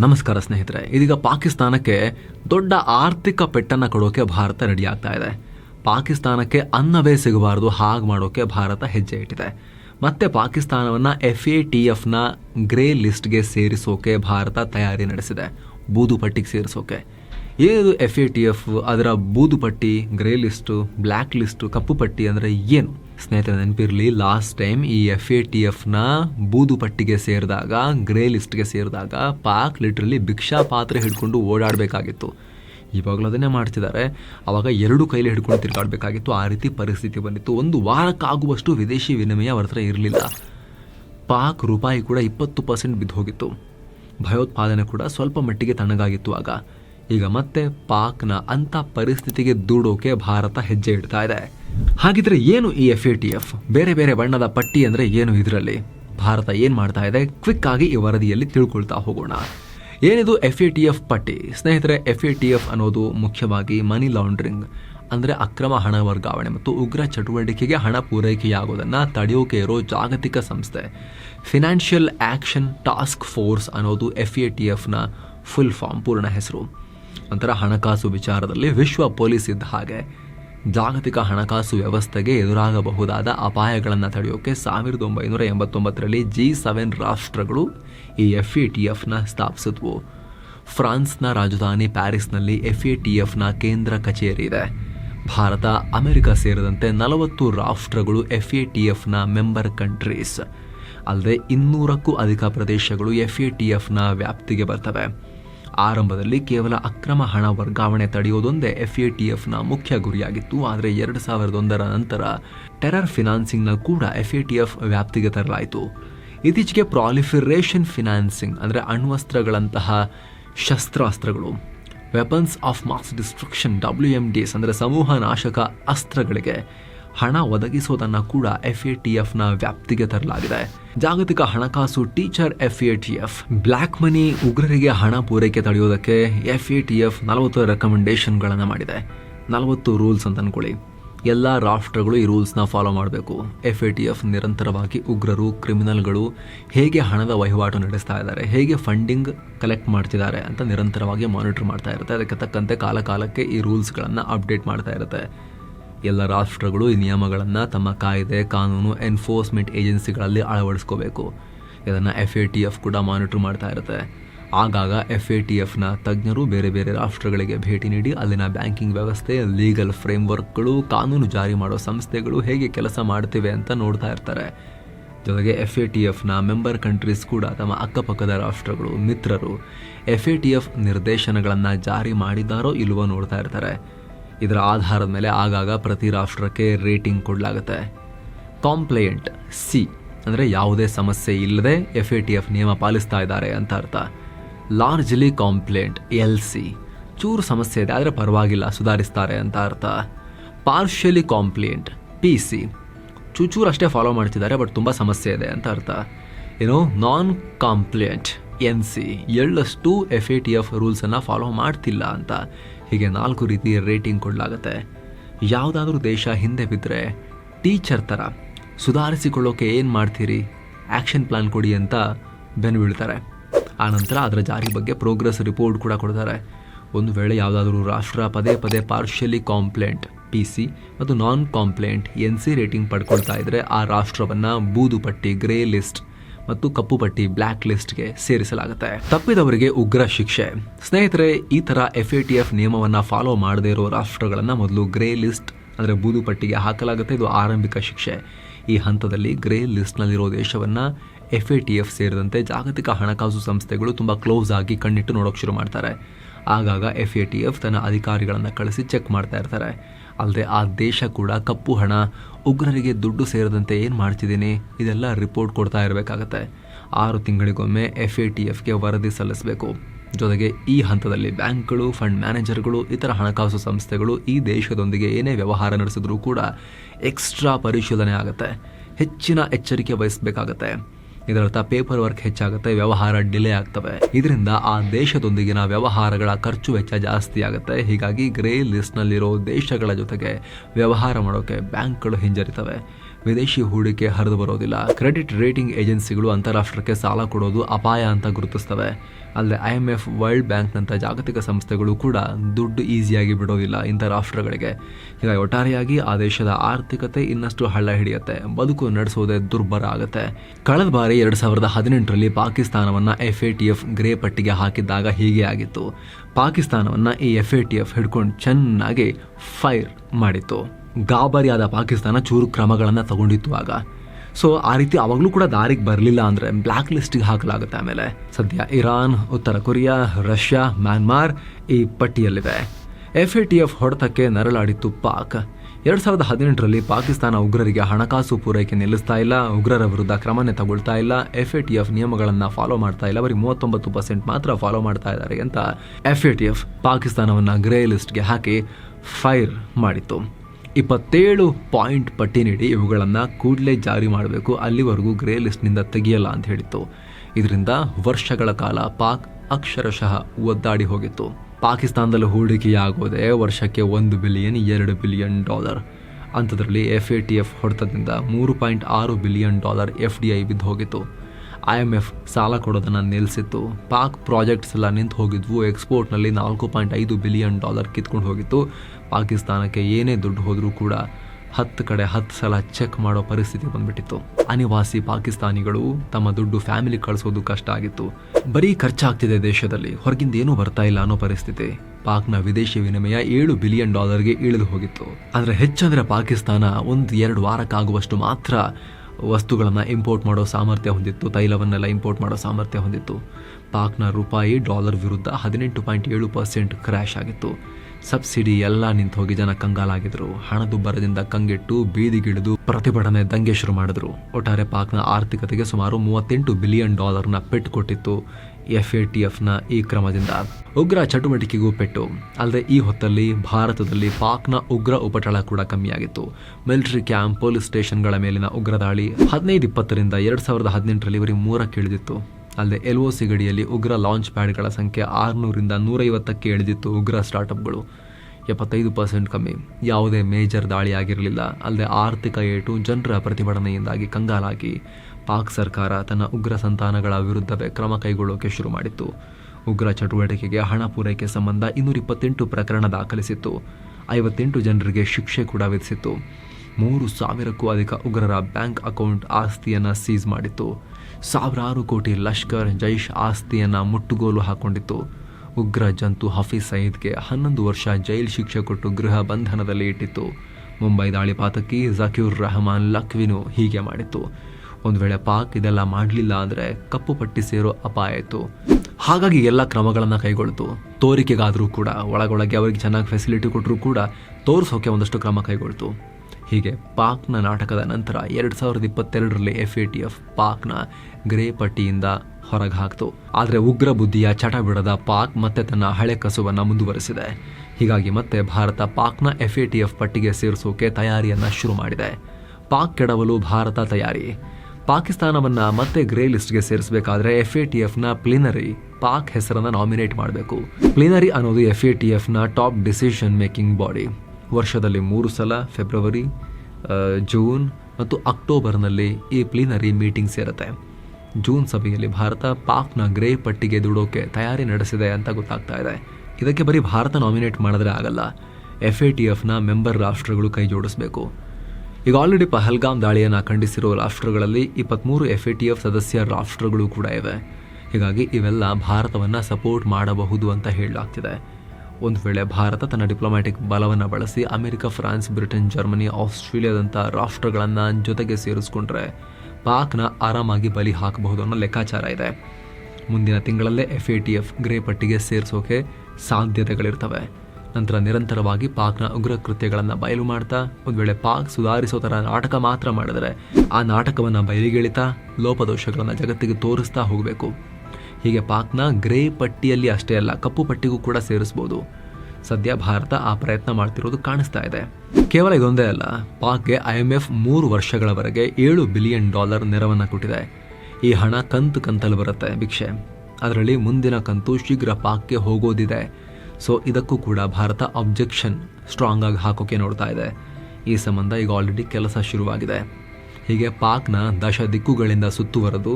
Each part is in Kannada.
ನಮಸ್ಕಾರ ಸ್ನೇಹಿತರೆ, ಇದೀಗ ಪಾಕಿಸ್ತಾನಕ್ಕೆ ದೊಡ್ಡ ಆರ್ಥಿಕ ಪೆಟ್ಟನ್ನು ಕೊಡೋಕೆ ಭಾರತ ರೆಡಿ ಆಗ್ತಾ ಇದೆ. ಪಾಕಿಸ್ತಾನಕ್ಕೆ ಅನ್ನವೇ ಸಿಗಬಾರ್ದು, ಹಾಗೆ ಮಾಡೋಕೆ ಭಾರತ ಹೆಜ್ಜೆ ಇಟ್ಟಿದೆ. ಮತ್ತೆ ಪಾಕಿಸ್ತಾನವನ್ನು ಎಫ್ ಎ ಟಿ ಎಫ್ನ ಗ್ರೇ ಲಿಸ್ಟ್ಗೆ ಸೇರಿಸೋಕೆ ಭಾರತ ತಯಾರಿ ನಡೆಸಿದೆ, ಬೂದು ಪಟ್ಟಿಗೆ ಸೇರಿಸೋಕೆ. ಏನದು ಎಫ್ ಎ ಟಿ ಎಫ್ ಅದರ ಬೂದು ಪಟ್ಟಿ ಗ್ರೇ ಲಿಸ್ಟು ಬ್ಲ್ಯಾಕ್ ಲಿಸ್ಟು ಕಪ್ಪು ಪಟ್ಟಿ ಅಂದರೆ ಏನು? ಸ್ನೇಹಿತರೆ, ನೆನಪಿರಲಿ ಲಾಸ್ಟ್ ಟೈಮ್ ಈ ಎಫ್ ಎ ಟಿ ಎಫ್ನ ಬೂದು ಪಟ್ಟಿಗೆ ಸೇರಿದಾಗ ಗ್ರೇ ಲಿಸ್ಟ್ಗೆ ಸೇರಿದಾಗ ಪಾಕ್ ಲಿಟ್ರಲಿ ಭಿಕ್ಷಾ ಪಾತ್ರೆ ಹಿಡ್ಕೊಂಡು ಓಡಾಡಬೇಕಾಗಿತ್ತು. ಇವಾಗಲೂ ಅದನ್ನೇ ಮಾಡ್ತಿದ್ದಾರೆ. ಆವಾಗ ಎರಡು ಕೈಲಿ ಹಿಡ್ಕೊಂಡು ತಿರುಗಾಡಬೇಕಾಗಿತ್ತು. ಆ ರೀತಿ ಪರಿಸ್ಥಿತಿ ಬಂದಿತ್ತು. ಒಂದು ವಾರಕ್ಕಾಗುವಷ್ಟು ವಿದೇಶಿ ವಿನಿಮಯ ಅವ್ರ ಹತ್ರ ಇರಲಿಲ್ಲ. ಪಾಕ್ ರೂಪಾಯಿ ಕೂಡ ಇಪ್ಪತ್ತು ಪರ್ಸೆಂಟ್ ಬಿದ್ದು ಹೋಗಿತ್ತು ಭಯೋತ್ಪಾದನೆ ಕೂಡ ಸ್ವಲ್ಪ ಮಟ್ಟಿಗೆ ತಣ್ಣಗಾಗಿತ್ತು ಆಗ. ಈಗ ಮತ್ತೆ ಪಾಕ್ನ ಅಂಥ ಪರಿಸ್ಥಿತಿಗೆ ದೂಡೋಕೆ ಭಾರತ ಹೆಜ್ಜೆ ಇಡ್ತಾ ಇದೆ. ಹಾಗಿದ್ರೆ ಏನು ಈ ಎಫ್ ಎ ಟಿ ಎಫ್ ಬೇರೆ ಬೇರೆ ಬಣ್ಣದ ಪಟ್ಟಿ ಅಂದರೆ ಏನು ಇದರಲ್ಲಿ? ಭಾರತ ಏನು ಮಾಡ್ತಾ ಇದೆ? ಕ್ವಿಕ್ ಆಗಿ ಈ ವರದಿಯಲ್ಲಿ ತಿಳ್ಕೊಳ್ತಾ ಹೋಗೋಣ. ಏನಿದು ಎಫ್ ಎ ಟಿ ಎಫ್ ಪಟ್ಟಿ? ಸ್ನೇಹಿತರೆ ಎಫ್ ಎ ಟಿ ಎಫ್ ಅನ್ನೋದು ಮುಖ್ಯವಾಗಿ ಮನಿ ಲಾಂಡ್ರಿಂಗ್ ಅಂದರೆ ಅಕ್ರಮ ಹಣ ವರ್ಗಾವಣೆ ಮತ್ತು ಉಗ್ರ ಚಟುವಟಿಕೆಗೆ ಹಣ ಪೂರೈಕೆಯಾಗೋದನ್ನು ತಡೆಯೋಕೆ ಇರೋ ಜಾಗತಿಕ ಸಂಸ್ಥೆ. ಫಿನಾನ್ಷಿಯಲ್ ಆ್ಯಕ್ಷನ್ ಟಾಸ್ಕ್ ಫೋರ್ಸ್ ಅನ್ನೋದು ಎಫ್ ಎ ಟಿ ಎಫ್ನ ಫುಲ್ ಫಾರ್ಮ್ ಪೂರ್ಣ ಹೆಸರು. ಒಂಥರ ಹಣಕಾಸು ವಿಚಾರದಲ್ಲಿ ವಿಶ್ವ ಪೊಲೀಸ್ ಇದ್ದ ಹಾಗೆ. ಜಾಗತಿಕ ಹಣಕಾಸು ವ್ಯವಸ್ಥೆಗೆ ಎದುರಾಗಬಹುದಾದ ಅಪಾಯಗಳನ್ನು ತಡೆಯೋಕೆ ಸಾವಿರದ ಒಂಬೈನೂರ ಎಂಬತ್ತೊಂಬತ್ತರಲ್ಲಿ ಜಿ ಸೆವೆನ್ ರಾಷ್ಟ್ರಗಳು ಈ ಎಫ್ ಎ ಟಿ ಎಫ್ನ ಸ್ಥಾಪಿಸಿದ್ವು. ಫ್ರಾನ್ಸ್ನ ರಾಜಧಾನಿ ಪ್ಯಾರಿಸ್ನಲ್ಲಿ ಎಫ್ ಎ ಟಿ ಎಫ್ನ ಕೇಂದ್ರ ಕಚೇರಿ ಇದೆ. ಭಾರತ, ಅಮೆರಿಕ ಸೇರಿದಂತೆ ನಲವತ್ತು ರಾಷ್ಟ್ರಗಳು ಎಫ್ ಎ ಟಿ ಎಫ್ನ ಮೆಂಬರ್ ಕಂಟ್ರೀಸ್. ಅಲ್ಲದೆ ಇನ್ನೂರಕ್ಕೂ ಅಧಿಕ ಪ್ರದೇಶಗಳು ಎಫ್ ಎ ಟಿ ಎಫ್ನ ವ್ಯಾಪ್ತಿಗೆ ಬರ್ತವೆ. ಆರಂಭದಲ್ಲಿ ಕೇವಲ ಅಕ್ರಮ ಹಣ ವರ್ಗಾವಣೆ ತಡೆಯೋದೊಂದೇ ಎಫ್ ಎ ಟಿ ಎಫ್ನ ಮುಖ್ಯ ಗುರಿಯಾಗಿತ್ತು. ಆದರೆ ಎರಡು ಸಾವಿರದ ಒಂದರ ನಂತರ ಟೆರರ್ ಫಿನಾನ್ಸಿಂಗ್ನ ಕೂಡ ಎಫ್ ಎ ಟಿ ಎಫ್ ವ್ಯಾಪ್ತಿಗೆ ತರಲಾಯಿತು. ಇತ್ತೀಚೆಗೆ ಪ್ರಾಲಿಫಿರೇಷನ್ ಫಿನಾನ್ಸಿಂಗ್ ಅಂದರೆ ಅಣ್ವಸ್ತ್ರಗಳಂತಹ ಶಸ್ತ್ರಾಸ್ತ್ರಗಳು, weapons of mass destruction W M Ds ಅಂದರೆ ಸಮೂಹ ನಾಶಕ ಅಸ್ತ್ರಗಳಿಗೆ ಹಣ ಒದಗಿಸೋದನ್ನು ಕೂಡ ಎಫ್ ಎ ಟಿ ಎಫ್ನ ವ್ಯಾಪ್ತಿಗೆ ತರಲಾಗಿದೆ. ಜಾಗತಿಕ ಹಣಕಾಸು teacher F A T F black money ಉಗ್ರರಿಗೆ ಹಣ ಪೂರೈಕೆ ತಡೆಯೋದಕ್ಕೆ ಎಫ್ ಎ ಟಿ ಎಫ್ ನಲವತ್ತು ರೆಕಮೆಂಡೇಶನ್ಗಳನ್ನು ಮಾಡಿದೆ. ನಲವತ್ತು ರೂಲ್ಸ್ ಅಂತ ಅನ್ಕೊಳ್ಳಿ ಎಲ್ಲ ರಾಷ್ಟ್ರಗಳು ಈ ರೂಲ್ಸ್ನ ಫಾಲೋ ಮಾಡಬೇಕು. ಎಫ್ ಎ ಟಿ ಎಫ್ ನಿರಂತರವಾಗಿ ಉಗ್ರರು ಕ್ರಿಮಿನಲ್ಗಳು ಹೇಗೆ ಹಣದ ವಹಿವಾಟು ನಡೆಸ್ತಾ ಇದ್ದಾರೆ, ಹೇಗೆ ಫಂಡಿಂಗ್ ಕಲೆಕ್ಟ್ ಮಾಡ್ತಿದ್ದಾರೆ ಅಂತ ನಿರಂತರವಾಗಿ ಮಾನಿಟರ್ ಮಾಡ್ತಾ ಇರುತ್ತೆ. ಅದಕ್ಕೆ ತಕ್ಕಂತೆ ಕಾಲಕಾಲಕ್ಕೆ ಈ ರೂಲ್ಸ್ಗಳನ್ನು ಅಪ್ಡೇಟ್ ಮಾಡ್ತಾ ಇರುತ್ತೆ. ಎಲ್ಲ ರಾಷ್ಟ್ರಗಳು ಈ ನಿಯಮಗಳನ್ನು ತಮ್ಮ ಕಾಯ್ದೆ, ಕಾನೂನು ಎನ್ಫೋರ್ಸ್ಮೆಂಟ್ ಏಜೆನ್ಸಿಗಳಲ್ಲಿ ಅಳವಡಿಸ್ಕೋಬೇಕು. ಇದನ್ನು ಎಫ್ ಎ ಟಿ ಎಫ್ ಕೂಡ ಮಾನಿಟರ್ ಮಾಡ್ತಾ ಇರುತ್ತೆ. ಆಗಾಗ ಎಫ್ ಎ ಟಿ ಎಫ್ನ ತಜ್ಞರು ಬೇರೆ ಬೇರೆ ರಾಷ್ಟ್ರಗಳಿಗೆ ಭೇಟಿ ನೀಡಿ ಅಲ್ಲಿನ ಬ್ಯಾಂಕಿಂಗ್ ವ್ಯವಸ್ಥೆ ಲೀಗಲ್ ಫ್ರೇಮ್ವರ್ಕ್ಗಳು ಕಾನೂನು ಜಾರಿ ಮಾಡೋ ಸಂಸ್ಥೆಗಳು ಹೇಗೆ ಕೆಲಸ ಮಾಡ್ತಿವೆ ಅಂತ ನೋಡ್ತಾ ಇರ್ತಾರೆ. ಜೊತೆಗೆ ಎಫ್ ಎ ಟಿ ಎಫ್ನ ಮೆಂಬರ್ ಕಂಟ್ರೀಸ್ ಕೂಡ ತಮ್ಮ ಅಕ್ಕಪಕ್ಕದ ರಾಷ್ಟ್ರಗಳು, ಮಿತ್ರರು ಎಫ್ ಎ ಟಿ ಎಫ್ ನಿರ್ದೇಶನಗಳನ್ನು ಜಾರಿ ಮಾಡಿದ್ದಾರೋ ಇಲ್ವೋ ನೋಡ್ತಾ ಇರ್ತಾರೆ. ಇದರ ಆಧಾರದ ಮೇಲೆ ಆಗಾಗ ಪ್ರತಿ ರಾಷ್ಟ್ರಕ್ಕೆ ರೇಟಿಂಗ್ ಕೊಡಲಾಗುತ್ತೆ. ಕಾಂಪ್ಲೇಂಟ್ ಸಿ ಅಂದರೆ ಯಾವುದೇ ಸಮಸ್ಯೆ ಇಲ್ಲದೆ ಎಫ್ ಎ ಟಿ ಎಫ್ ನಿಯಮ ಪಾಲಿಸ್ತಾ ಇದ್ದಾರೆ ಅಂತ ಅರ್ಥ. ಲಾರ್ಜ್ಲಿ ಕಾಂಪ್ಲೇಂಟ್ ಎಲ್ ಸಿ ಚೂರು ಸಮಸ್ಯೆ ಇದೆ, ಆದರೆ ಪರವಾಗಿಲ್ಲ, ಸುಧಾರಿಸ್ತಾರೆ ಅಂತ ಅರ್ಥ. ಪಾರ್ಷಿಯಲಿ ಕಾಂಪ್ಲೇಂಟ್ ಪಿ ಸಿ ಚೂಚೂರು ಅಷ್ಟೇ ಫಾಲೋ ಮಾಡ್ತಿದ್ದಾರೆ ಬಟ್ ತುಂಬ ಸಮಸ್ಯೆ ಇದೆ ಅಂತ ಅರ್ಥ. ಏನು ನಾನ್ ಕಾಂಪ್ಲೇಂಟ್ ಎನ್ ಸಿ ಎಳ್ಳಷ್ಟು ಎಫ್ ಎ ಟಿ ಎಫ್ ರೂಲ್ಸನ್ನು ಫಾಲೋ ಮಾಡ್ತಿಲ್ಲ ಅಂತ. ಹೀಗೆ ನಾಲ್ಕು ರೀತಿಯ ರೇಟಿಂಗ್ ಕೊಡಲಾಗುತ್ತೆ ಯಾವುದಾದ್ರೂ ದೇಶ ಹಿಂದೆ ಬಿದ್ದರೆ ಟೀಚರ್ ಥರ ಸುಧಾರಿಸಿಕೊಳ್ಳೋಕೆ ಏನು ಮಾಡ್ತೀರಿ? ಆ್ಯಕ್ಷನ್ ಪ್ಲಾನ್ ಕೊಡಿ ಅಂತ ಬೆನ್ನು ಬೀಳ್ತಾರೆ. ಆನಂತರ ಅದರ ಜಾರಿ ಬಗ್ಗೆ ಪ್ರೋಗ್ರೆಸ್ ರಿಪೋರ್ಟ್ ಕೂಡ ಕೊಡ್ತಾರೆ. ಒಂದು ವೇಳೆ ಯಾವುದಾದ್ರೂ ರಾಷ್ಟ್ರ ಪದೇ ಪದೇ ಪಾರ್ಷಿಯಲಿ ಕಾಂಪ್ಲೇಂಟ್ ಪಿ ಸಿ ಮತ್ತು non compliant N C rating ಪಡ್ಕೊಳ್ತಾ ಇದ್ದರೆ ಆ ರಾಷ್ಟ್ರವನ್ನು ಬೂದು ಪಟ್ಟಿ ಗ್ರೇ ಲಿಸ್ಟ್ ಮತ್ತು ಕಪ್ಪು ಪಟ್ಟಿ ಬ್ಲ್ಯಾಕ್ ಲಿಸ್ಟ್ಗೆ ಸೇರಿಸಲಾಗುತ್ತೆ. ತಪ್ಪಿದವರಿಗೆ ಉಗ್ರ ಶಿಕ್ಷೆ. ಸ್ನೇಹಿತರೆ, ಈ ತರ ಎಫ್ ಎ ಟಿ ಎಫ್ ನಿಯಮವನ್ನ ಫಾಲೋ ಮಾಡದೇ ಇರೋ ರಾಷ್ಟ್ರಗಳನ್ನು ಮೊದಲು ಗ್ರೇ ಲಿಸ್ಟ್, ಅಂದರೆ ಬೂದು ಪಟ್ಟಿಗೆ ಹಾಕಲಾಗುತ್ತೆ. ಇದು ಆರಂಭಿಕ ಶಿಕ್ಷೆ. ಈ ಹಂತದಲ್ಲಿ ಗ್ರೇ ಲಿಸ್ಟ್ನಲ್ಲಿರೋ ದೇಶವನ್ನ ಎಫ್ ಎ ಟಿ ಎಫ್ ಸೇರಿದಂತೆ ಜಾಗತಿಕ ಹಣಕಾಸು ಸಂಸ್ಥೆಗಳು ತುಂಬ ಕ್ಲೋಸ್ ಆಗಿ ಕಣ್ಣಿಟ್ಟು ನೋಡೋಕೆ ಶುರು ಮಾಡ್ತಾರೆ. ಆಗಾಗ ಎಫ್ ಎ ಟಿ ಎಫ್ ತನ್ನ ಅಧಿಕಾರಿಗಳನ್ನು ಕಳಿಸಿ ಚೆಕ್ ಮಾಡ್ತಾ ಇರ್ತಾರೆ. ಅಲ್ಲದೆ ಆ ದೇಶ ಕೂಡ ಕಪ್ಪು ಹಣ ಉಗ್ರರಿಗೆ ದುಡ್ಡು ಸೇರದಂತೆ ಏನು ಮಾಡ್ತಿದ್ದೀನಿ? ಇದೆಲ್ಲ ರಿಪೋರ್ಟ್ ಕೊಡ್ತಾ ಇರಬೇಕಾಗತ್ತೆ. ಆರು ತಿಂಗಳಿಗೊಮ್ಮೆ ಎಫ್ ಎ ಟಿ ಎಫ್ಗೆ ವರದಿ ಸಲ್ಲಿಸಬೇಕು. ಜೊತೆಗೆ ಈ ಹಂತದಲ್ಲಿ ಬ್ಯಾಂಕ್ಗಳು ಫಂಡ್ ಮ್ಯಾನೇಜರ್ಗಳು ಇತರ ಹಣಕಾಸು ಸಂಸ್ಥೆಗಳು ಈ ದೇಶದೊಂದಿಗೆ ಏನೇ ವ್ಯವಹಾರ ನಡೆಸಿದ್ರೂ ಕೂಡ ಎಕ್ಸ್ಟ್ರಾ ಪರಿಶೀಲನೆ ಆಗುತ್ತೆ. ಹೆಚ್ಚಿನ ಎಚ್ಚರಿಕೆ ವಹಿಸಬೇಕಾಗತ್ತೆ. ಇದರರ್ಥ ಪೇಪರ್ ವರ್ಕ್ ಹೆಚ್ಚಾಗುತ್ತೆ, ವ್ಯವಹಾರ ಡಿಲೇ ಆಗ್ತವೆ. ಇದರಿಂದ ಆ ದೇಶದೊಂದಿಗಿನ ವ್ಯವಹಾರಗಳ ಖರ್ಚು ವೆಚ್ಚ ಜಾಸ್ತಿ ಆಗುತ್ತೆ. ಹೀಗಾಗಿ ಗ್ರೇ ಲಿಸ್ಟ್ನಲ್ಲಿರೋ ದೇಶಗಳ ಜೊತೆಗೆ ವ್ಯವಹಾರ ಮಾಡೋಕೆ ಬ್ಯಾಂಕ್ಗಳು ಹಿಂಜರಿತವೆ. ವಿದೇಶಿ ಹೂಡಿಕೆ ಹರಿದು ಬರೋದಿಲ್ಲ. ಕ್ರೆಡಿಟ್ ರೇಟಿಂಗ್ ಏಜೆನ್ಸಿಗಳು ಅಂತಾರಾಷ್ಟ್ರಕ್ಕೆ ಸಾಲ ಕೊಡೋದು ಅಪಾಯ ಅಂತ ಗುರುತಿಸ್ತವೆ. ಅಲ್ಲದೆ ಐ ಎಂ ಎಫ್, ವರ್ಲ್ಡ್ ಬ್ಯಾಂಕ್ನಂಥ ಜಾಗತಿಕ ಸಂಸ್ಥೆಗಳು ಕೂಡ ದುಡ್ಡು ಈಸಿಯಾಗಿ ಬಿಡೋದಿಲ್ಲ ಇಂಥ ರಾಷ್ಟ್ರಗಳಿಗೆ. ಹೀಗಾಗಿ ಒಟ್ಟಾರೆಯಾಗಿ ಆ ದೇಶದ ಆರ್ಥಿಕತೆ ಇನ್ನಷ್ಟು ಹಳ್ಳ ಹಿಡಿಯುತ್ತೆ. ಬದುಕು ನಡೆಸೋದೇ ದುರ್ಬರ ಆಗುತ್ತೆ. ಕಳೆದ ಬಾರಿ ಎರಡು ಸಾವಿರದ ಹದಿನೆಂಟರಲ್ಲಿ ಪಾಕಿಸ್ತಾನವನ್ನು F A T F grey ಪಟ್ಟಿಗೆ ಹಾಕಿದ್ದಾಗ ಹೀಗೆ ಆಗಿತ್ತು. ಪಾಕಿಸ್ತಾನವನ್ನು ಈ ಎಫ್ ಎ ಟಿ ಎಫ್ ಹಿಡ್ಕೊಂಡು ಚೆನ್ನಾಗಿ ಫೈರ್ ಮಾಡಿತ್ತು. ಗಾಬರಿಯಾದ ಪಾಕಿಸ್ತಾನ ಚೂರು ಕ್ರಮಗಳನ್ನು ತಗೊಂಡಿತ್ತು ಆಗ. ಸೊ ಆ ರೀತಿ ಅವಾಗಲೂ ಕೂಡ ದಾರಿಗೆ ಬರಲಿಲ್ಲ ಅಂದರೆ ಬ್ಲ್ಯಾಕ್ ಲಿಸ್ಟಿಗೆ ಹಾಕಲಾಗುತ್ತೆ ಆಮೇಲೆ. ಸದ್ಯ ಇರಾನ್, ಉತ್ತರ ಕೊರಿಯಾ, ರಷ್ಯಾ, ಮ್ಯಾನ್ಮಾರ್ ಈ ಪಟ್ಟಿಯಲ್ಲಿದೆ. ಎಫ್ ಎ ಟಿ ಎಫ್ ಹೊಡೆತಕ್ಕೆ ನರಳಾಡಿತ್ತು ಪಾಕ್. ಎರಡು ಸಾವಿರದ ಹದಿನೆಂಟರಲ್ಲಿ ಪಾಕಿಸ್ತಾನ ಉಗ್ರರಿಗೆ ಹಣಕಾಸು ಪೂರೈಕೆ ನಿಲ್ಲಿಸ್ತಾ ಇಲ್ಲ, ಉಗ್ರರ ವಿರುದ್ಧ ಕ್ರಮನೇ ತಗೊಳ್ತಾ ಇಲ್ಲ ಎಫ್ ಎ ಟಿ ಎಫ್ ನಿಯಮಗಳನ್ನು ಫಾಲೋ ಮಾಡ್ತಾ ಇಲ್ಲ, ಬರೀ ಮೂವತ್ತೊಂಬತ್ತು ಪರ್ಸೆಂಟ್ ಮಾತ್ರ ಫಾಲೋ ಮಾಡ್ತಾ ಇದ್ದಾರೆ ಅಂತ ಎಫ್ ಎ ಟಿ ಎಫ್ ಪಾಕಿಸ್ತಾನವನ್ನು ಗ್ರೇ ಲಿಸ್ಟ್ಗೆ ಹಾಕಿ ಫೈರ್ ಮಾಡಿತ್ತು. ಇಪ್ಪತ್ತೇಳು ಪಾಯಿಂಟ್ ಪಟ್ಟಿ ನೀಡಿ ಇವುಗಳನ್ನು ಕೂಡಲೇ ಜಾರಿ ಮಾಡಬೇಕು. ಅಲ್ಲಿವರೆಗೂ ಗ್ರೇ ಲಿಸ್ಟ್ನಿಂದ ತೆಗೆಯಲ್ಲ ಅಂತ ಹೇಳಿತ್ತು. ಇದರಿಂದ ವರ್ಷಗಳ ಕಾಲ ಪಾಕ್ ಅಕ್ಷರಶಃ ಒದ್ದಾಡಿ ಹೋಗಿತ್ತು. ಪಾಕಿಸ್ತಾನದಲ್ಲಿ ಹೂಡಿಕೆಯಾಗೋದೇ ವರ್ಷಕ್ಕೆ ಒಂದು ಬಿಲಿಯನ್ ಎರಡು ಬಿಲಿಯನ್ ಡಾಲರ್. ಅಂಥದ್ರಲ್ಲಿ ಎಫ್ ಎ ಟಿ ಎಫ್ ಹೊಡೆತದಿಂದ ಮೂರು ಪಾಯಿಂಟ್ ಆರು billion dollar F D I ಬಿದ್ದು ಹೋಗಿತ್ತು. ಐ ಎಂ ಎಫ್ ಸಾಲ ಕೊಡೋದನ್ನು ನಿಲ್ಲಿಸಿತ್ತು ಪಾಕ್ ಪ್ರಾಜೆಕ್ಟ್ಸ್ ಎಲ್ಲ ನಿಂತು ಹೋಗಿದ್ವು. ಎಕ್ಸ್ಪೋರ್ಟ್ನಲ್ಲಿ ನಾಲ್ಕು ಪಾಯಿಂಟ್ ಐದು ಬಿಲಿಯನ್ ಡಾಲರ್ ಕಿತ್ಕೊಂಡು ಹೋಗಿತ್ತು. ಪಾಕಿಸ್ತಾನಕ್ಕೆ ಏನೇ ದುಡ್ಡು ಹೋದರೂ ಕೂಡ ಹತ್ತು ಕಡೆ ಹತ್ತು ಸಲ ಚೆಕ್ ಮಾಡೋ ಪರಿಸ್ಥಿತಿ ಬಂದ್ಬಿಟ್ಟಿತ್ತು. ಅನಿವಾಸಿ ಪಾಕಿಸ್ತಾನಿಗಳು ತಮ್ಮ ದುಡ್ಡು ಫ್ಯಾಮಿಲಿ ಕಳಿಸೋದು ಕಷ್ಟ ಆಗಿತ್ತು. ಬರೀ ಖರ್ಚಾಗ್ತಿದೆ ದೇಶದಲ್ಲಿ. ಹೊರಗಿಂದ ಏನೂ ಬರ್ತಾ ಇಲ್ಲ ಅನ್ನೋ ಪರಿಸ್ಥಿತಿ. ಪಾಕ್ನ ವಿದೇಶಿ ವಿನಿಮಯ ಏಳು ಬಿಲಿಯನ್ ಡಾಲರ್ಗೆ ಇಳಿದು ಹೋಗಿತ್ತು. ಆದರೆ ಹೆಚ್ಚಂದರೆ ಪಾಕಿಸ್ತಾನ ಒಂದು ಎರಡು ವಾರಕ್ಕಾಗುವಷ್ಟು ಮಾತ್ರ ವಸ್ತುಗಳನ್ನು ಇಂಪೋರ್ಟ್ ಮಾಡೋ ಸಾಮರ್ಥ್ಯ ಹೊಂದಿತ್ತು, ತೈಲವನ್ನೆಲ್ಲ ಇಂಪೋರ್ಟ್ ಮಾಡೋ ಸಾಮರ್ಥ್ಯ ಹೊಂದಿತ್ತು. ಪಾಕ್ನ ರೂಪಾಯಿ ಡಾಲರ್ ವಿರುದ್ಧ ಹದಿನೆಂಟು ಪಾಯಿಂಟ್ ಏಳು ಪರ್ಸೆಂಟ್ ಕ್ರ್ಯಾಶ್ ಆಗಿತ್ತು. ಸಬ್ಸಿಡಿ ಎಲ್ಲ ನಿಂತು ಹೋಗಿ ಜನ ಕಂಗಾಲಾಗಿದ್ರು. ಹಣದುಬ್ಬರದಿಂದ ಕಂಗೆಟ್ಟು, ಬೀದಿಗಿಳಿದು ಪ್ರತಿಭಟನೆ ದಂಗೆ ಶುರು ಮಾಡಿದ್ರು. ಒಟ್ಟಾರೆ ಪಾಕ್ನ ಆರ್ಥಿಕತೆಗೆ ಸುಮಾರು ಮೂವತ್ತೆಂಟು ಬಿಲಿಯನ್ ಡಾಲರ್ನ ಪೆಟ್ಟು ಕೊಟ್ಟಿತ್ತು. ಎಫ್ ಎ ಟಿ ಎಫ್ನ ಈ ಕ್ರಮದಿಂದ ಉಗ್ರ ಚಟುವಟಿಕೆಗೂ ಪೆಟ್ಟು. ಅಲ್ಲದೆ ಈ ಹೊತ್ತಲ್ಲಿ ಭಾರತದಲ್ಲಿ ಪಾಕ್ನ ಉಗ್ರ ಉಪಟಳ ಕೂಡ ಕಮ್ಮಿಯಾಗಿತ್ತು. ಮಿಲಿಟರಿ ಕ್ಯಾಂಪ್, ಪೊಲೀಸ್ ಸ್ಟೇಷನ್ಗಳ ಮೇಲಿನ ಉಗ್ರ ದಾಳಿ ಹದಿನೈದು ಇಪ್ಪತ್ತರಿಂದ ಎರಡು ಸಾವಿರದ ಹದಿನೆಂಟರಲ್ಲಿ ಮೂರಕ್ಕೆ ಇಳಿದಿತ್ತು ಅಲ್ಲದೆ ಎಲ್ ಒ ಸಿ ಗಡಿಯಲ್ಲಿ ಉಗ್ರ ಲಾಂಚ್ ಪ್ಯಾಡ್ಗಳ ಸಂಖ್ಯೆ ಆರುನೂರಿಂದ ನೂರೈವತ್ತಕ್ಕೆ ಇಳಿದಿತ್ತು ಉಗ್ರ ಸ್ಟಾರ್ಟಪ್ಗಳು ಎಪ್ಪತ್ತೈದು ಪರ್ಸೆಂಟ್ ಕಮ್ಮಿ. ಯಾವುದೇ ಮೇಜರ್ ದಾಳಿ ಆಗಿರಲಿಲ್ಲ ಅಲ್ಲದೆ ಆರ್ಥಿಕ ಏಟು ಜನರ ಪ್ರತಿಭಟನೆಯಿಂದಾಗಿ ಕಂಗಾಲಾಗಿ. ಪಾಕ್ ಸರ್ಕಾರ ತನ್ನ ಉಗ್ರ ಸಂತಾನಗಳ ವಿರುದ್ಧವೇ ಕ್ರಮ ಕೈಗೊಳ್ಳೋಕೆ ಶುರು ಮಾಡಿತ್ತು. ಉಗ್ರ ಚಟುವಟಿಕೆಗೆ ಹಣ ಪೂರೈಕೆ ಸಂಬಂಧ ಇನ್ನೂರ ಇಪ್ಪತ್ತೆಂಟು ಪ್ರಕರಣ ದಾಖಲಿಸಿತ್ತು. ಐವತ್ತೆಂಟು ಜನರಿಗೆ ಶಿಕ್ಷೆ ಕೂಡ ವಿಧಿಸಿತ್ತು. ಮೂರು ಸಾವಿರಕ್ಕೂ ಅಧಿಕ ಉಗ್ರರ ಬ್ಯಾಂಕ್ ಅಕೌಂಟ್ ಆಸ್ತಿಯನ್ನು ಸೀಸ್ ಮಾಡಿತ್ತು. ಸಾವಿರಾರು ಕೋಟಿ ಲಷ್ಕರ್ ಜೈಷ್ ಆಸ್ತಿಯನ್ನು ಮುಟ್ಟುಗೋಲು ಹಾಕೊಂಡಿತ್ತು. ಉಗ್ರ ಜಂತು ಹಫೀಜ್ ಸಯೀದ್ಗೆ ಹನ್ನೊಂದು ವರ್ಷ ಜೈಲ್ ಶಿಕ್ಷೆ ಕೊಟ್ಟು ಗೃಹ ಬಂಧನದಲ್ಲಿ ಇಟ್ಟಿತ್ತು. ಮುಂಬೈ ದಾಳಿ ಪಾತಕಿ ಜಕೀರ್ ರಹಮಾನ್ ಲಕ್ವಿನು ಹೀಗೆ ಮಾಡಿತ್ತು. ಒಂದು ವೇಳೆ ಪಾಕ್ ಇದೆಲ್ಲ ಮಾಡಲಿಲ್ಲ ಅಂದರೆ ಕಪ್ಪು ಪಟ್ಟಿ ಸೇರೋ ಅಪಾಯ ಇತ್ತು. ಹಾಗಾಗಿ ಎಲ್ಲ ಕ್ರಮಗಳನ್ನು ಕೈಗೊಳ್ತು. ತೋರಿಕೆಗಾದರೂ ಕೂಡ, ಒಳಗೊಳಗೆ ಅವರಿಗೆ ಚೆನ್ನಾಗಿ ಫೆಸಿಲಿಟಿ ಕೊಟ್ಟರೂ ಕೂಡ ತೋರಿಸೋಕೆ ಒಂದಷ್ಟು ಕ್ರಮ ಕೈಗೊಳ್ತು. ಹೀಗೆ ಪಾಕ್ನ ನಾಟಕದ ನಂತರ ಎರಡು ಸಾವಿರದ ಇಪ್ಪತ್ತೆರಡರಲ್ಲಿ ಎಫ್ ಎ ಟಿ ಎಫ್ ಪಾಕ್ನ ಗ್ರೇ ಪಟ್ಟಿಯಿಂದ ಹೊರಗೆ ಹಾಕ್ತು ಆದರೆ ಉಗ್ರ ಬುದ್ಧಿಯ ಚಟ ಬಿಡದ ಪಾಕ್ ಮತ್ತೆ ತನ್ನ ಹಳೆ ಕಸುವನ್ನು ಮುಂದುವರೆಸಿದೆ. ಹೀಗಾಗಿ ಮತ್ತೆ ಭಾರತ ಪಾಕ್ನ ಎಫ್ ಎ ಟಿ ಎಫ್ ಪಟ್ಟಿಗೆ ಸೇರಿಸೋಕೆ ತಯಾರಿಯನ್ನು ಶುರು ಮಾಡಿದೆ. ಪಾಕ್ ಕೆಡವಲು ಭಾರತ ತಯಾರಿ. ಪಾಕಿಸ್ತಾನವನ್ನ ಮತ್ತೆ ಗ್ರೇ ಲಿಸ್ಟ್ಗೆ ಸೇರಿಸಬೇಕಾದ್ರೆ ಎಫ್ ಎ ಟಿ ಎಫ್ನ ಪ್ಲಿನರಿ ಪಾಕ್ ಹೆಸರನ್ನ ನಾಮಿನೇಟ್ ಮಾಡಬೇಕು. ಪ್ಲಿನರಿ ಅನ್ನೋದು ಎಫ್ ಎ ಟಿ ಎಫ್ನ ಟಾಪ್ ಡಿಸಿಷನ್ ಮೇಕಿಂಗ್ ಬಾಡಿ ವರ್ಷದಲ್ಲಿ ಮೂರು ಸಲ ಫೆಬ್ರವರಿ ಜೂನ್ ಮತ್ತು ಅಕ್ಟೋಬರ್ನಲ್ಲಿ ಈ ಪ್ಲಿನರಿ ಮೀಟಿಂಗ್ ಸೇರುತ್ತೆ. ಜೂನ್ ಸಭೆಯಲ್ಲಿ ಭಾರತ ಪಾಕ್ನ ಗ್ರೇ ಪಟ್ಟಿಗೆ ದುಡೋಕೆ ತಯಾರಿ ನಡೆಸಿದೆ ಅಂತ ಗೊತ್ತಾಗ್ತಾ ಇದೆ. ಇದಕ್ಕೆ ಬರೀ ಭಾರತ ನಾಮಿನೇಟ್ ಮಾಡಿದ್ರೆ ಆಗಲ್ಲ. ಎಫ್ ಎ ಟಿ ಎಫ್ನ ಮೆಂಬರ್ ರಾಷ್ಟ್ರಗಳು ಕೈ ಜೋಡಿಸಬೇಕು. ಈಗ ಆಲ್ರೆಡಿ ಪಹಲ್ಗಾಮ್ ದಾಳಿಯನ್ನು ಖಂಡಿಸಿರುವ ರಾಷ್ಟ್ರಗಳಲ್ಲಿ ಇಪ್ಪತ್ತ್ಮೂರು ಎಫ್ ಎ ಟಿ ಎಫ್ ಸದಸ್ಯ ರಾಷ್ಟ್ರಗಳು ಕೂಡ ಇವೆ. ಹೀಗಾಗಿ ಇವೆಲ್ಲ ಭಾರತವನ್ನು ಸಪೋರ್ಟ್ ಮಾಡಬಹುದು ಅಂತ ಹೇಳಲಾಗ್ತಿದೆ. ಒಂದು ವೇಳೆ ಭಾರತ ತನ್ನ ಡಿಪ್ಲೊಮ್ಯಾಟಿಕ್ ಬಲವನ್ನು ಬಳಸಿ ಅಮೆರಿಕ, ಫ್ರಾನ್ಸ್, ಬ್ರಿಟನ್, ಜರ್ಮನಿ ಆಸ್ಟ್ರೇಲಿಯಾದಂಥ ರಾಷ್ಟ್ರಗಳನ್ನು ಜೊತೆಗೆ ಸೇರಿಸ್ಕೊಂಡ್ರೆ ಪಾಕ್ನ ಆರಾಮಾಗಿ ಬಲಿ ಹಾಕಬಹುದು ಅನ್ನೋ ಲೆಕ್ಕಾಚಾರ ಇದೆ. ಮುಂದಿನ ತಿಂಗಳಲ್ಲೇ F A T F grey ಪಟ್ಟಿಗೆ ಸೇರಿಸೋಕೆ ಸಾಧ್ಯತೆಗಳಿರ್ತವೆ. ನಂತರ ನಿರಂತರವಾಗಿ ಪಾಕ್ನ ಉಗ್ರ ಕೃತ್ಯಗಳನ್ನು ಬಯಲು ಮಾಡ್ತಾ, ಒಂದು ವೇಳೆ ಪಾಕ್ ಸುಧಾರಿಸೋ ಥರ ನಾಟಕ ಮಾತ್ರ ಮಾಡಿದರೆ ಆ ನಾಟಕವನ್ನು ಬಯಲಿಗೆಳಿತಾ, ಲೋಪದೋಷಗಳನ್ನು ಜಗತ್ತಿಗೆ ತೋರಿಸ್ತಾ ಹೋಗಬೇಕು. ಹೀಗೆ ಪಾಕ್ನ ಗ್ರೇ ಪಟ್ಟಿಯಲ್ಲಿ ಅಷ್ಟೇ ಅಲ್ಲ, ಕಪ್ಪು ಪಟ್ಟಿಗೂ ಕೂಡ ಸೇರಿಸ್ಬೋದು. ಸದ್ಯ ಭಾರತ ಆ ಪ್ರಯತ್ನ ಮಾಡ್ತಿರೋದು ಕಾಣಿಸ್ತಾ ಇದೆ. ಕೇವಲ ಇದೊಂದೇ ಅಲ್ಲ, ಪಾಕ್ಗೆ ಐ ಎಂ ಎಫ್ ಮೂರು ವರ್ಷಗಳವರೆಗೆ ಏಳು ಬಿಲಿಯನ್ ಡಾಲರ್ ನೆರವನ್ನು ಕೊಟ್ಟಿದೆ. ಈ ಹಣ ಕಂತು ಕಂತಲ್ಲಿ ಬರುತ್ತೆ, ಭಿಕ್ಷೆ. ಅದರಲ್ಲಿ ಮುಂದಿನ ಕಂತು ಶೀಘ್ರ ಪಾಕ್ಗೆ ಹೋಗೋದಿದೆ. ಸೊ ಇದಕ್ಕೂ ಕೂಡ ಭಾರತ ಅಬ್ಜೆಕ್ಷನ್ ಸ್ಟ್ರಾಂಗ್ ಆಗಿ ಹಾಕೋಕೆ ನೋಡ್ತಾ ಇದೆ. ಈ ಸಂಬಂಧ ಈಗ ಆಲ್ರೆಡಿ ಕೆಲಸ ಶುರುವಾಗಿದೆ. ಹೀಗೆ ಪಾಕ್ನ ದಶ ದಿಕ್ಕುಗಳಿಂದ ಸುತ್ತುವರೆದು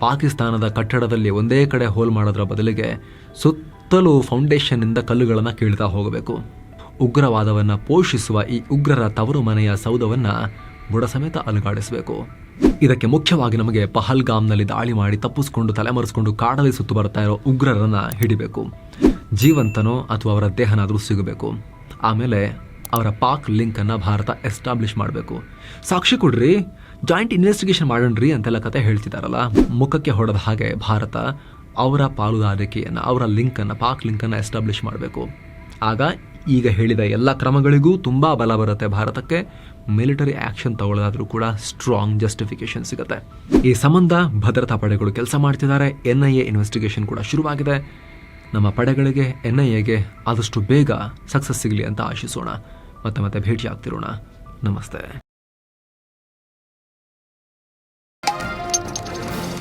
ಪಾಕಿಸ್ತಾನದ ಕಟ್ಟಡದಲ್ಲಿ ಒಂದೇ ಕಡೆ ಹೋಲ್ ಮಾಡೋದ್ರ ಬದಲಿಗೆ ಸುತ್ತಲೂ ಫೌಂಡೇಶನ್ನಿಂದ ಕಲ್ಲುಗಳನ್ನು ಕೀಳ್ತಾ ಹೋಗಬೇಕು. ಉಗ್ರವಾದವನ್ನು ಪೋಷಿಸುವ ಈ ಉಗ್ರರ ತವರು ಮನೆಯ ಸೌಧವನ್ನು ಬುಡ ಸಮೇತ ಅಲುಗಾಡಿಸಬೇಕು. ಇದಕ್ಕೆ ಮುಖ್ಯವಾಗಿ ನಮಗೆ ಪಹಲ್ಗಾಮ್ನಲ್ಲಿ ದಾಳಿ ಮಾಡಿ ತಪ್ಪಿಸ್ಕೊಂಡು ತಲೆಮರೆಸ್ಕೊಂಡು ಕಾಡಲ್ಲಿ ಸುತ್ತು ಬರ್ತಾ ಇರೋ ಉಗ್ರರನ್ನ ಹಿಡಿಬೇಕು. ಜೀವಂತನೋ ಅಥವಾ ಅವರ ದೇಹನಾದರೂ ಸಿಗಬೇಕು. ಆಮೇಲೆ ಅವರ ಪಾಕ್ ಲಿಂಕನ್ನು ಭಾರತ ಎಸ್ಟಾಬ್ಲಿಷ್ ಮಾಡಬೇಕು. ಸಾಕ್ಷಿ ಕೊಡ್ರಿ, ಜಾಯಿಂಟ್ ಇನ್ವೆಸ್ಟಿಗೇಷನ್ ಮಾಡೋಣ್ರಿ ಅಂತೆಲ್ಲ ಕತೆ ಹೇಳ್ತಿದಾರಲ್ಲ. ಮುಖಕ್ಕೆ ಹೊಡೆದ ಹಾಗೆ ಭಾರತ ಅವರ ಪಾಲುದಾರಿಕೆಯನ್ನು, ಅವರ ಲಿಂಕನ್ನು, ಪಾಕ್ ಲಿಂಕನ್ನು ಎಸ್ಟಾಬ್ಲಿಷ್ ಮಾಡಬೇಕು. ಆಗ ಈಗ ಹೇಳಿದ ಎಲ್ಲ ಕ್ರಮಗಳಿಗೂ ತುಂಬ ಬಲ ಬರುತ್ತೆ ಭಾರತಕ್ಕೆ. ಮಿಲಿಟರಿ ಆ್ಯಕ್ಷನ್ ತಗೊಳ್ಳೋದಾದರೂ ಕೂಡ ಸ್ಟ್ರಾಂಗ್ ಜಸ್ಟಿಫಿಕೇಶನ್ ಸಿಗುತ್ತೆ. ಈ ಸಂಬಂಧ ಭದ್ರತಾ ಪಡೆಗಳು ಕೆಲಸ ಮಾಡ್ತಿದ್ದಾರೆ. ಎನ್ ಐ ಎ ಇನ್ವೆಸ್ಟಿಗೇಷನ್ ಕೂಡ ಶುರುವಾಗಿದೆ. ನಮ್ಮ ಪಡೆಗಳಿಗೆ ಎನ್ ಐ ಎಗೆ ಆದಷ್ಟು ಬೇಗ ಸಕ್ಸಸ್ ಸಿಗಲಿ ಅಂತ ಆಶಿಸೋಣ. ಮತ್ತೆ ಮತ್ತೆ ಭೇಟಿ ಆಗ್ತಿರೋಣ ನಮಸ್ತೆ.